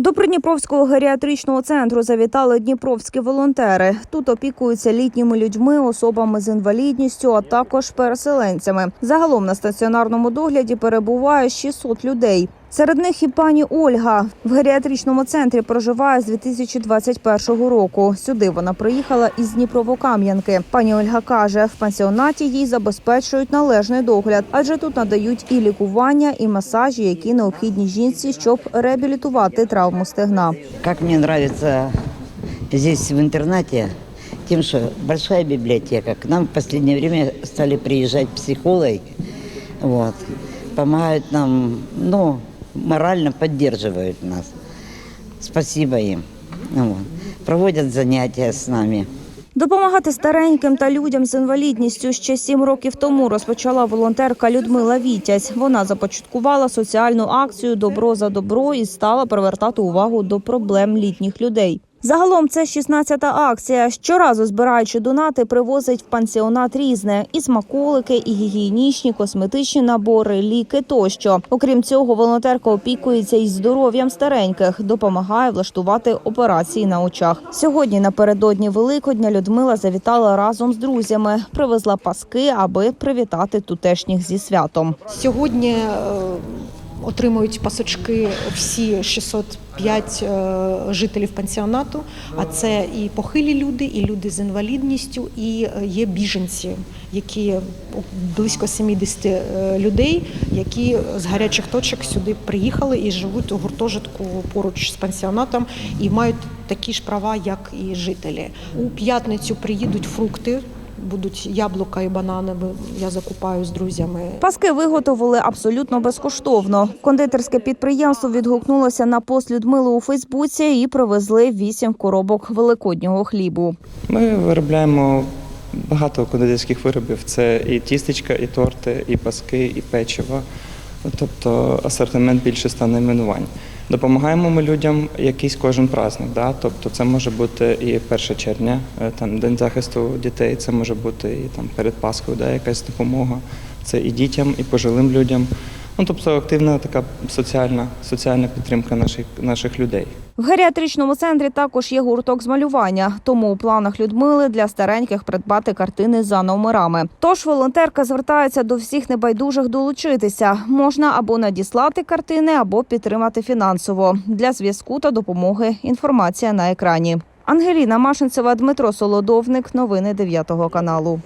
До Придніпровського геріатричного центру завітали дніпровські волонтери. Тут опікуються літніми людьми, особами з інвалідністю, а також переселенцями. Загалом на стаціонарному догляді перебуває 600 людей. Серед них і пані Ольга в геріатричному центрі проживає з 2021 року. Сюди вона приїхала із Дніпровокам'янки. Пані Ольга каже, в пансіонаті їй забезпечують належний догляд, адже тут надають і лікування, і масажі, які необхідні жінці, щоб реабілітувати травму стегна. Как мне нравится здесь в интернате, тем, что большая библиотека. К нам в последнее время стали приезжать психологи, вот, помогают нам, ну, морально поддерживают нас. Спасибо им. Вот. Проводят занятия с нами. Допомагати стареньким та людям з інвалідністю ще сім років тому розпочала волонтерка Людмила Вітязь. Вона започаткувала соціальну акцію Добро за добро і стала привертати увагу до проблем літніх людей. Загалом це 16-та акція. Щоразу збираючи донати, привозить в пансіонат різне і смаколики, і гігієнічні, косметичні набори, ліки тощо. Окрім цього, волонтерка опікується із здоров'ям стареньких, допомагає влаштувати операції на очах. Сьогодні напередодні Великодня Людмила завітала разом з друзями, привезла паски, аби привітати тутешніх зі святом. Сьогодні е, отримують пасочки всі 605 е, жителів пансіонату. А це і похилі люди, і люди з інвалідністю, і е, є біженці, які близько 70 е, людей, які з гарячих точок сюди приїхали і живуть у гуртожитку поруч з пансіонатом і мають такі ж права, як і жителі. У п'ятницю приїдуть фрукти. Будуть яблука і банани. бо Я закупаю з друзями. Паски виготовили абсолютно безкоштовно. Кондитерське підприємство відгукнулося на пост Людмили у Фейсбуці і привезли вісім коробок великоднього хлібу. Ми виробляємо багато кондитерських виробів. Це і тістечка, і торти, і паски, і печиво. Тобто асортимент більше ста найменувань. Допомагаємо ми людям якийсь кожен праздник. Да? Тобто це може бути і 1 червня, е, там День захисту дітей, це може бути і там перед Пасхою, да, якась допомога. Це і дітям, і пожилим людям. Ну, тобто активна така соціальна, соціальна підтримка наших, наших людей. В геріатричному центрі також є гурток з малювання, тому у планах Людмили для стареньких придбати картини за номерами. Тож волонтерка звертається до всіх небайдужих долучитися. Можна або надіслати картини, або підтримати фінансово. Для зв'язку та допомоги інформація на екрані. Ангеліна Машинцева, Дмитро Солодовник. Новини 9 каналу.